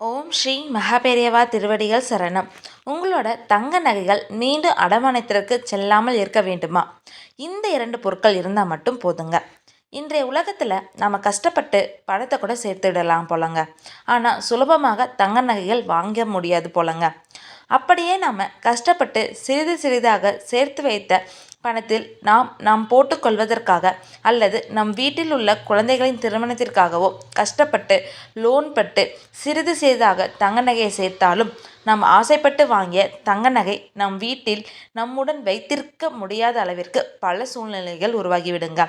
ஓம் ஸ்ரீ மகாபெரியவா திருவடிகள் சரணம். உங்களோட தங்க நகைகள் மீண்டும் அடமானத்திற்கு செல்லாமல் இருக்க வேண்டுமா? இந்த இரண்டு பொருட்கள் இருந்தால் மட்டும் போதுங்க. இன்றைய உலகத்தில் நம்ம கஷ்டப்பட்டு பணத்தை கூட சேர்த்துடலாம் போலங்க. ஆனால் சுலபமாக தங்க நகைகள் வாங்க முடியாது போலங்க. அப்படியே நாம் கஷ்டப்பட்டு சிறிது சிறிதாக சேர்த்து வைத்த பணத்தில் நாம் நாம் போட்டுக்கொள்வதற்காக அல்லது நம் வீட்டில் உள்ள குழந்தைகளின் திருமணத்திற்காகவோ கஷ்டப்பட்டு லோன் பட்டு சிறிது சிறிதாக தங்க நகையை சேர்த்தாலும் நாம் ஆசைப்பட்டு வாங்கிய தங்க நகை நம் வீட்டில் நம்முடன் வைத்திருக்க முடியாத அளவிற்கு பல சூழ்நிலைகள் உருவாகிவிடுங்க.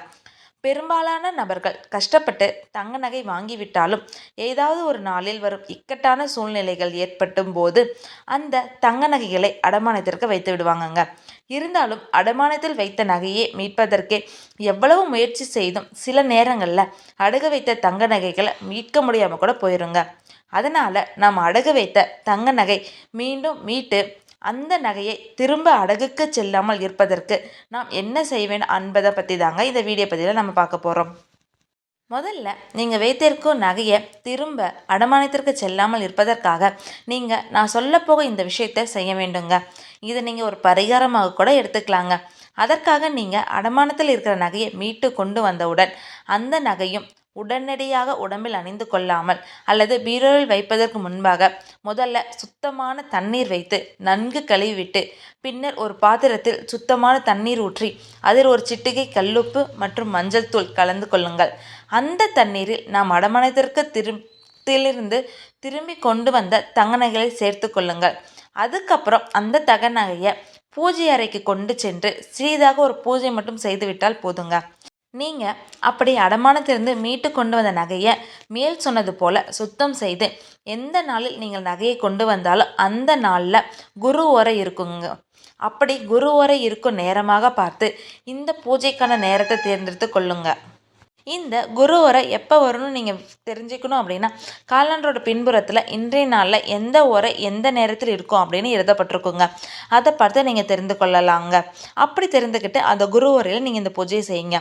பெரும்பாலான நபர்கள் கஷ்டப்பட்டு தங்க நகை வாங்கிவிட்டாலும் ஏதாவது ஒரு நாளில் வரும் இக்கட்டான சூழ்நிலைகள் ஏற்பட்டும் போது அந்த தங்க நகைகளை அடமானத்திற்கு வைத்து விடுவாங்கங்க. இருந்தாலும் அடமானத்தில் வைத்த நகையை மீட்பதற்கே எவ்வளவு முயற்சி செய்தும் சில நேரங்களில் அடகு வைத்த தங்க நகைகளை மீட்க முடியாமல் கூட போயிருங்க. அதனால் நாம் அடகு வைத்த தங்க நகை மீண்டும் மீட்டு அந்த நகையை திரும்ப அடகுக்கு செல்லாமல் இருப்பதற்கு நாம் என்ன செய்வேன் என்பதை பற்றி தாங்க இந்த வீடியோ பதிவில் நம்ம பார்க்க போகிறோம் முதல்ல நீங்கள் வைத்திருக்கும் நகையை திரும்ப அடமானத்திற்கு செல்லாமல் இருப்பதற்காக நீங்கள் நான் சொல்லப்போக இந்த விஷயத்தை செய்ய வேண்டுங்க. இதை நீங்கள் ஒரு பரிகாரமாக கூட எடுத்துக்கலாங்க. அதற்காக நீங்கள் அடமானத்தில் இருக்கிற நகையை மீட்டு கொண்டு வந்தவுடன் அந்த நகையும் உடனடியாக உடம்பில் அணிந்து கொள்ளாமல் அல்லது பீரோவில் வைப்பதற்கு முன்பாக முதல்ல சுத்தமான தண்ணீர் வைத்து நன்கு கழுவிவிட்டு பின்னர் ஒரு பாத்திரத்தில் சுத்தமான தண்ணீர் ஊற்றி அதில் ஒரு சிட்டிகை கல்லுப்பு மற்றும் மஞ்சள் தூள் கலந்து கொள்ளுங்கள். அந்த தண்ணீரில் நாம் அடமானத்திற்கு திரும்பிலிருந்து திரும்பி கொண்டு வந்த தங்க நகைகளை சேர்த்து கொள்ளுங்கள். அதுக்கப்புறம் அந்த தக நகையை பூஜை அறைக்கு கொண்டு சென்று சிறிதாக ஒரு பூஜை மட்டும் செய்துவிட்டால் போதுங்க. நீங்கள் அப்படி அடமானத்திலிருந்து மீட்டு கொண்டு வந்த நகையை மேல் சொன்னது போல் சுத்தம் செய்து எந்த நாளில் நீங்கள் நகையை கொண்டு வந்தாலும் அந்த நாளில் குரு ஓரை இருக்குங்க. அப்படி குரு ஓரை இருக்கும் நேரமாக பார்த்து இந்த பூஜைக்கான நேரத்தை தேர்ந்தெடுத்து கொள்ளுங்க. இந்த குரு உரை எப்போ வரும்னு நீங்கள் தெரிஞ்சுக்கணும் அப்படின்னா காலண்டரோட பின்புறத்தில் இன்றைய நாளில் எந்த உரை எந்த நேரத்தில் இருக்கும் அப்படின்னு எழுதப்பட்டிருக்குங்க. அதை பார்த்து நீங்கள் தெரிந்து கொள்ளலாங்க. அப்படி தெரிந்துக்கிட்டு அந்த குரு உரையில் நீங்கள் இந்த பூஜையை செய்யுங்க.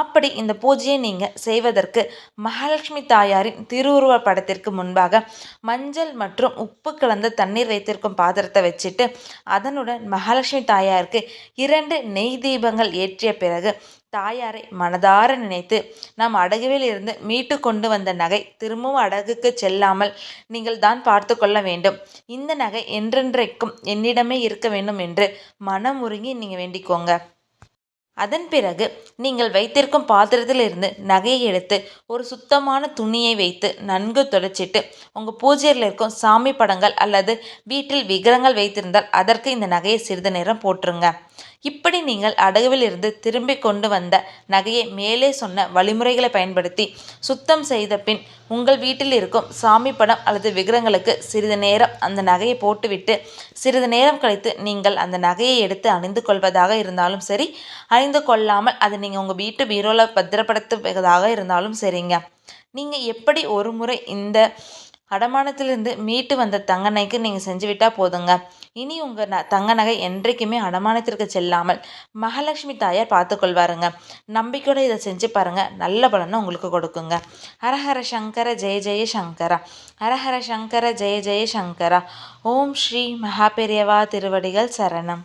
அப்படி இந்த பூஜையை நீங்கள் செய்வதற்கு மகாலட்சுமி தாயாரின் திருவுருவ படத்திற்கு முன்பாக மஞ்சள் மற்றும் உப்பு கலந்த தண்ணீர் வைத்திருக்கும் பாத்திரத்தை வச்சுட்டு அதனுடன் மகாலட்சுமி தாயாருக்கு இரண்டு நெய் தீபங்கள் ஏற்றிய பிறகு தாயாரை மனதார நினைத்து நாம் அடகுவில் இருந்து மீட்டு கொண்டு வந்த நகை திரும்பவும் அடகுக்கு செல்லாமல் நீங்கள் தான் பார்த்து கொள்ள வேண்டும். இந்த நகை என்றென்றைக்கும் என்னிடமே இருக்க வேண்டும் என்று மனமுருங்கி நீங்கள் வேண்டிக்கோங்க. அதன் பிறகு நீங்கள் வைத்திருக்கும் பாத்திரத்திலிருந்து நகையை எடுத்து ஒரு சுத்தமான துணியை வைத்து நன்கு துடைச்சிட்டு உங்கள் பூஜையில் இருக்கும் சாமி படங்கள் அல்லது வீட்டில் விக்கிரங்கள் வைத்திருந்தால் அதற்கு இந்த நகையை சிறிது நேரம் போட்டுருங்க. இப்படி நீங்கள் அடகுவில் இருந்து திரும்பி கொண்டு வந்த நகையை மேலே சொன்ன வழிமுறைகளை பயன்படுத்தி சுத்தம் செய்த பின் உங்கள் வீட்டில் இருக்கும் சாமி படம் அல்லது விக்கிரங்களுக்கு சிறிது நேரம் அந்த நகையை போட்டுவிட்டு சிறிது நேரம் கழித்து நீங்கள் அந்த நகையை எடுத்து அணிந்து கொள்வதாக இருந்தாலும் சரி அணிந்து கொள்ளாமல் அதை நீங்கள் உங்கள் வீட்டு பீரோவில் பத்திரப்படுத்துவதாக இருந்தாலும் சரிங்க. நீங்கள் எப்படி ஒரு முறை இந்த அடமானத்திலிருந்து மீட்டு வந்த தங்க நகைக்கு நீங்கள் செஞ்சு விட்டால் போதுங்க. இனி உங்கள் ந தங்க நகை என்றைக்குமே அடமானத்திற்கு செல்லாமல் மகாலட்சுமி தாயார் பார்த்துக்கொள்வாருங்க நம்பிக்கையோடு இதை செஞ்சு பாருங்கள் நல்ல பலனை உங்களுக்கு கொடுக்குங்க. ஹரஹர சங்கர ஜெய ஜெய சங்கரா. ஹரஹர சங்கர ஜெய ஜெய சங்கரா. ஓம் ஸ்ரீ மகாபெரியவா திருவடிகள் சரணம்.